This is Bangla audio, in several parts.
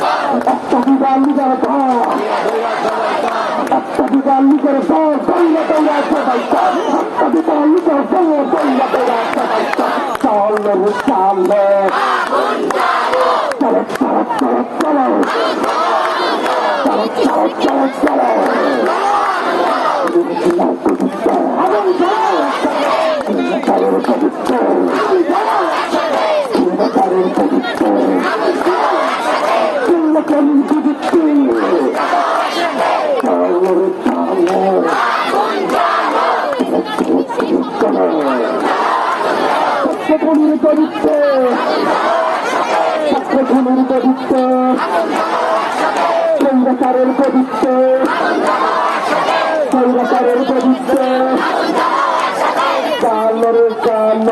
রক্ত রক্তের সন্ন্যাস রক্তের সন্ন্যাস একটা দিকে দিকে জবাই কর দিকে দিকে পর সবার বিকেল দেন চলো চলো চলো চলো চলো চলো চলো চলো চলো চলো কারোর পবিত্র কারোর পবিত্র কারোর পবিত্র চলো চলো সত্যগুলির পবিত্র সত্যগুলির পবিত্র সৈরাচারের পবিত্র সৈরাচারের পবিত্র কালরে কাল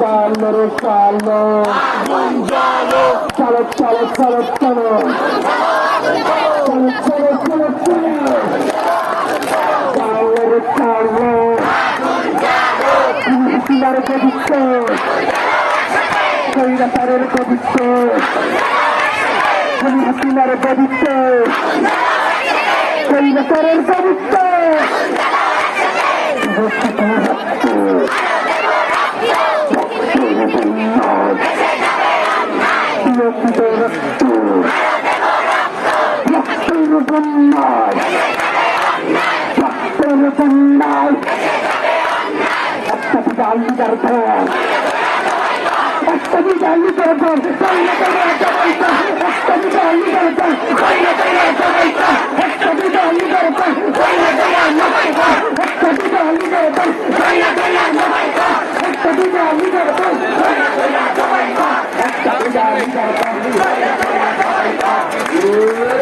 কালরে কাল চলো চলো চলো চলো আল্লাহর পবিত্র কৈরাতারের পবিত্র খুনি হাসিনার পবিত্র কৈরাতারের পবিত্র রক্ত রক্ত রক্ত রক্ত অঙ্গীকার্য অষ্টমীর অঙ্গীকার্য অষ্টমীর অঙ্গীকার্য অষ্টমীর অঙ্গীকার্য অষ্টমীর অঙ্গীকার্য অষ্টমীর অঙ্গীকার্য Yeah.